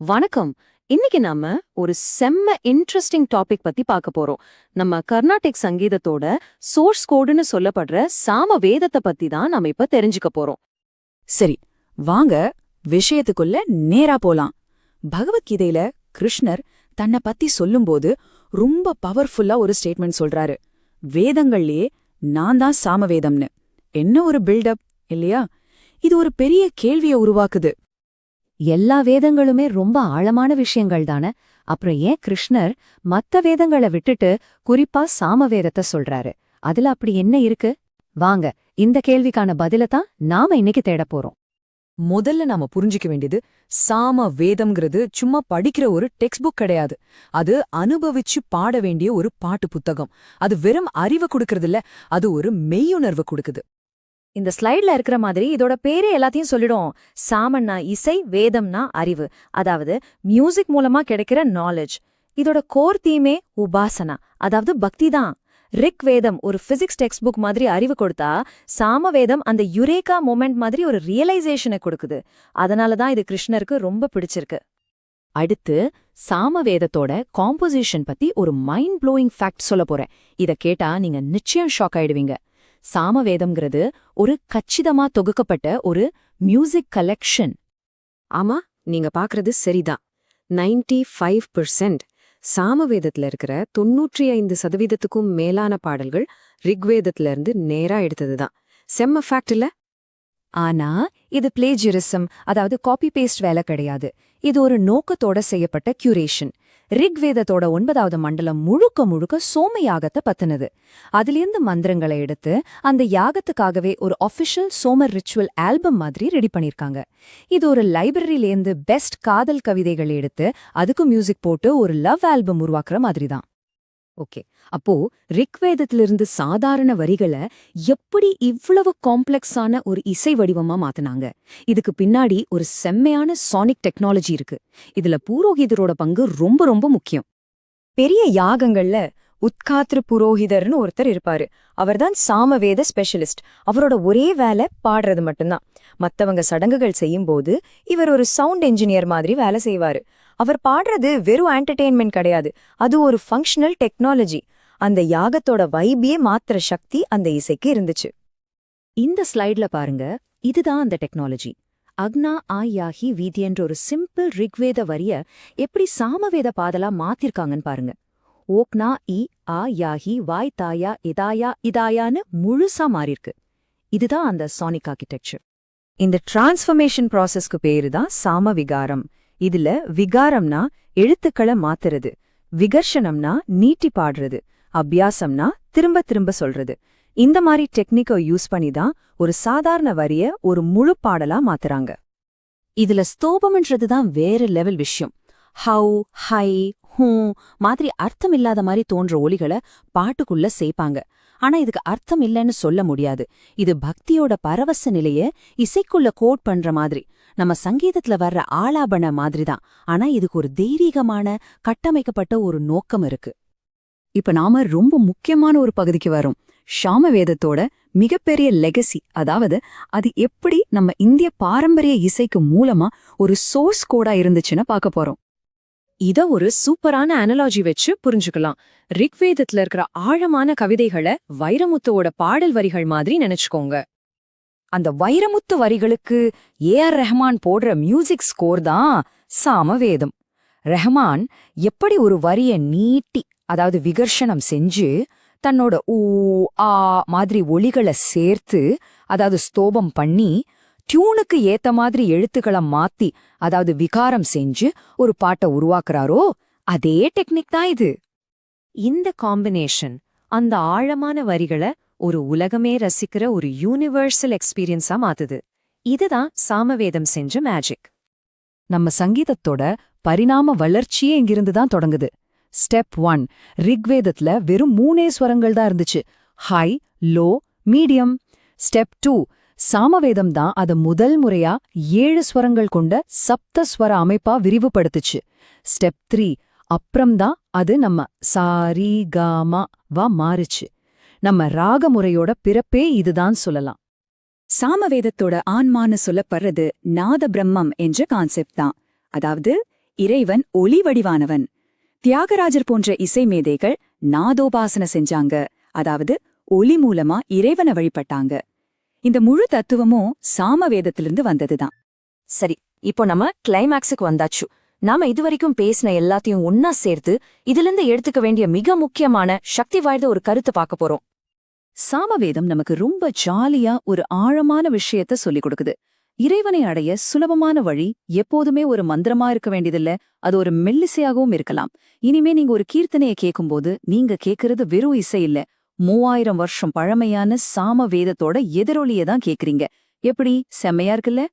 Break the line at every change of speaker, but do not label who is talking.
வணக்கம். இன்னைக்கு நாம ஒரு செம்ம இன்ட்ரெஸ்டிங் டாபிக் பத்தி பார்க்க போறோம். நம்ம கர்நாடிக் சங்கீதத்தோட சோர்ஸ் கோடுன்னு சொல்லப்படுற சாம வேதத்தை பத்தி தான் நாம இப்ப தெரிஞ்சுக்க போறோம்.
சரி வாங்க விஷயத்துக்குள்ள நேரா போலாம். பகவத்கீதையில கிருஷ்ணர் தன்னை பத்தி சொல்லும்போது ரொம்ப பவர்ஃபுல்லா ஒரு ஸ்டேட்மெண்ட் சொல்றாரு. வேதங்கள்லயே நான் தான் சாமவேதம்னு. என்ன ஒரு பில்டப் இல்லையா? இது ஒரு பெரிய கேள்விய உருவாக்குது.
எல்லா வேதங்களுமே ரொம்ப ஆழமான விஷயங்கள் தானே? அப்புறம் ஏன் கிருஷ்ணர் மத்த வேதங்களை விட்டுட்டு குறிப்பா சாம வேதத்தை சொல்றாரு? அதுல அப்படி என்ன இருக்கு? வாங்க இந்த கேள்விக்கான பதில தான் நாம இன்னைக்கு தேடப் போறோம்.
முதல்ல நாம புரிஞ்சிக்க வேண்டியது சாம வேதம்ங்கிறது சும்மா படிக்கிற ஒரு டெக்ஸ்ட் புக் கிடையாது. அது அனுபவிச்சு பாட வேண்டிய ஒரு பாட்டு புத்தகம். அது வெறும் அறிவை கொடுக்கறதில்ல அது ஒரு மெய்யுணர்வு கொடுக்குது.
இந்த ஸ்லைட்ல இருக்கிற மாதிரி இதோட பேரே எல்லாத்தையும் சொல்லிடும். சாமன்னா இசை வேதம்னா அறிவு. அதாவது மியூசிக் மூலமா கிடைக்கிற நாலேஜ் இதோட கோர் தீமே உபாசனா. அதாவது பக்தி தான். ரிக் வேதம் ஒரு பிசிக்ஸ் டெக்ஸ்ட் புக் மாதிரி அறிவு கொடுத்தா சாம வேதம் அந்த யுரேகா மூமெண்ட் மாதிரி ஒரு ரியலைசேஷனை கொடுக்குது. அதனால தான் இது கிருஷ்ணருக்கு ரொம்ப பிடிச்சிருக்கு.
அடுத்து சாம வேதத்தோட காம்போசிஷன் பத்தி ஒரு மைண்ட் ப்ளோயிங் ஃபேக்ட் சொல்ல போறேன். இத கேட்டா நீங்க நிச்சயம் ஷாக் ஆயிடுவீங்க. சாமவேதம்ங்கிறது ஒரு கச்சிதமா தொகுக்கப்பட்ட ஒரு மியூசிக் கலெக்ஷன்
ஆமா நீங்க பாக்குறது சரிதான் நைன்டி ஃபைவ் பெர்சென்ட் சாமவேதத்துல இருக்கிற தொன்னூற்றி ஐந்து சதவீதத்துக்கும் மேலான பாடல்கள் ரிக்வேதத்துல இருந்து நேரா எடுத்ததுதான் செம்ம ஃபேக்ட் இல்ல?
ஆனா இது பிளேஜிரிசம் அதாவது காப்பி பேஸ்ட் வேலை கிடையாது. இது ஒரு நோக்கத்தோட செய்யப்பட்ட கியூரேஷன் ரிக்வேதத்தோட ஒன்பதாவது மண்டலம் முழுக்க முழுக்க சோம யாகத்தை பத்தினது. அதிலிருந்து மந்திரங்களை எடுத்து அந்த யாகத்துக்காகவே ஒரு அஃபிஷியல் சோமர் ரிச்சுவல் ஆல்பம் மாதிரி ரெடி பண்ணிருக்காங்க. இது ஒரு லைப்ரரியிலேருந்து பெஸ்ட் காதல் கவிதைகள் எடுத்து அதுக்கு மியூசிக் போட்டு ஒரு லவ் ஆல்பம் உருவாக்குற மாதிரி தான்
ஓகே. அப்போ ரிக்வேதத்திலிருந்து சாதாரண வரிகளை எப்படி இவ்வளவு காம்ப்ளெக்ஸான ஒரு இசை வடிவமா மாத்துனாங்க? இதுக்கு பின்னாடி ஒரு செம்மையான சானிக் டெக்னாலஜி இருக்கு. இதுல பூரோகிதரோட பங்கு ரொம்ப ரொம்ப முக்கியம்.
பெரிய யாகங்கள்ல உத்காத்ரு புரோகிதர்னு ஒருத்தர் இருப்பாரு. அவர்தான் சாமவேத ஸ்பெஷலிஸ்ட். அவரோட ஒரே வேலை பாடுறது மட்டும்தான். மத்தவங்க சடங்குகள் செய்யும்போது இவர் ஒரு சவுண்ட் என்ஜினியர் மாதிரி வேலை செய்வாரு. அவர் பாடுறது வெறும் என்டர்டெயின்மெண்ட் கிடையாது. அது ஒரு ஃபங்க்ஷனல் டெக்னாலஜி அந்த யாகத்தோட வைபியே மாத்திர சக்தி அந்த இசைக்கு இருந்துச்சு.
இந்த ஸ்லைட்ல பாருங்க. இதுதான் அந்த டெக்னாலஜி அக்னா ஆ யாஹி வீதியன்ற ஒரு சிம்பிள் ரிக்வேத வரிய எப்படி சாமவேத பாதலா மாத்திருக்காங்கன்னு பாருங்க. ஓக்னா இ ஆ யாஹி வாய் தாயா இதாயா இதாயான்னு முழுசா மாறிருக்கு இதுதான் அந்த சானிக் ஆர்கிடெக்சர்
இந்த டிரான்ஸ்ஃபர்மேஷன் ப்ராசஸ்க்கு பேரு தான் சாம விகாரம். இதுல விகாரம்னா எழுத்துக்களை மாத்துறது விகர்ஷனம்னா நீட்டி பாடுறது அபியாசம்னா திரும்ப திரும்ப சொல்றது. இந்த மாதிரி டெக்னிக்கை யூஸ் பண்ணி தான் ஒரு சாதாரண வரிய ஒரு முழு பாடலா மாத்துறாங்க.
இதுல ஸ்தோபம்ன்றது தான் வேற லெவல் விஷயம். ஹவு ஹை ஹூ மாதிரி அர்த்தம் இல்லாத மாதிரி தோன்ற ஒலிகளை பாட்டுக்குள்ள சேர்ப்பாங்க ஆனா இதுக்கு அர்த்தம் இல்லைன்னு சொல்ல முடியாது. இது பக்தியோட பரவச நிலைய இசைக்குள்ள கோட் பண்ற மாதிரி. நம்ம சங்கீதத்துல வர்ற ஆலாபன மாதிரி தான் ஆனா இதுக்கு ஒரு தெய்வீகமான கட்டமைக்கப்பட்ட ஒரு நோக்கம் இருக்கு.
இப்ப நாம ரொம்ப முக்கியமான ஒரு பகுதிக்கு வரோம். ஷாமவேதத்தோட மிகப்பெரிய லெகசி அதாவது அது எப்படி நம்ம இந்திய பாரம்பரிய இசைக்கு மூலமா ஒரு சோர்ஸ் கோடா இருந்துச்சுன்னு பார்க்க போறோம்.
இத ஒரு சூப்பரான அனலாஜி வச்சு புரிஞ்சுக்கலாம். ரிக்வேதத்துல இருக்கிற ஆழமான கவிதைகளை வைரமுத்துவோட பாடல் வரிகள் மாதிரி நினைச்சுக்கோங்க.
அந்த வைரமுத்து வரிகளுக்கு ஏ ஆர் ரெஹமான் போடுற மியூசிக் ஸ்கோர் தான் சாமவேதம். ரெஹமான் எப்படி ஒரு வரிய நீட்டி அதாவது விகர்ஷனம் செஞ்சு தன்னோட ஊ ஆ மாதிரி ஒளிகளை சேர்த்து அதாவது ஸ்தோபம் பண்ணி டியூனுக்கு ஏத்த மாதிரி எழுத்துக்களை மாத்தி அதாவது விகாரம் செஞ்சு ஒரு பாட்டை உருவாக்குறாரோ அதே டெக்னிக் தான் இது.
இந்த காம்பினேஷன் அந்த ஆழமான வரிகளை ஒரு உலகமே ரசிக்கிற ஒரு யூனிவர்சல் எக்ஸ்பீரியன்ஸா மாத்துது. இதுதான் சாமவேதம் செஞ்ச மேஜிக்
நம்ம சங்கீதத்தோட பரிணாம வளர்ச்சியே இங்கிருந்து தான் தொடங்குது. ஸ்டெப் ஒன் ரிக்வேதத்துல வெறும் மூணே ஸ்வரங்கள் தான் இருந்துச்சு. High low medium step two சாமவேதம் தான் அத முதல் முறையா ஏழு ஸ்வரங்கள் கொண்ட சப்த ஸ்வர அமைப்பா விரிவுபடுத்துச்சு. ஸ்டெப் த்ரீ அப்புறம்தான் அது நம்ம சாரி காமா வா மாறுச்சு. நம்ம ராக முறையோட பிறப்பே இதுதான் சொல்லலாம். சாமவேதத்தோட ஆன்மான்னு சொல்லப்படுறது நாத பிரம்மம் என்ற கான்செப்ட் தான். அதாவது இறைவன் ஒளி வடிவானவன். தியாகராஜர் போன்ற இசை மேதைகள் நாதோபாசன செஞ்சாங்க. அதாவது ஒளி மூலமா இறைவனை வழிபட்டாங்க. இந்த முழு தத்துவமும் சாமவேதத்திலிருந்து வந்ததுதான்.
சரி இப்போ நம்ம கிளைமேக்ஸுக்கு வந்தாச்சு. நாம இதுவரைக்கும் பேசின எல்லாத்தையும் ஒன்னா சேர்த்து இதிலிருந்து எடுத்துக்க வேண்டிய மிக முக்கியமான சக்தி வாய்ந்த ஒரு கருத்தை பார்க்க போறோம்.
சாமவேதம் நமக்கு ரொம்ப ஜாலியா ஒரு ஆழமான விஷயத்த சொல்லிக் கொடுக்குது. இறைவனை அடைய சுலபமான வழி எப்போதுமே ஒரு மந்திரமா இருக்க வேண்டியதில்ல அது ஒரு மெல்லிசையாகவும் இருக்கலாம். இனிமே நீங்க ஒரு கீர்த்தனையை கேட்கும்போது நீங்க கேக்குறது வெறும் இசை இல்ல. மூவாயிரம் வருஷம் பழமையான சாம வேதத்தோட எதிரொலியை தான் கேக்குறீங்க. எப்படி? செம்மையா இருக்குல்ல?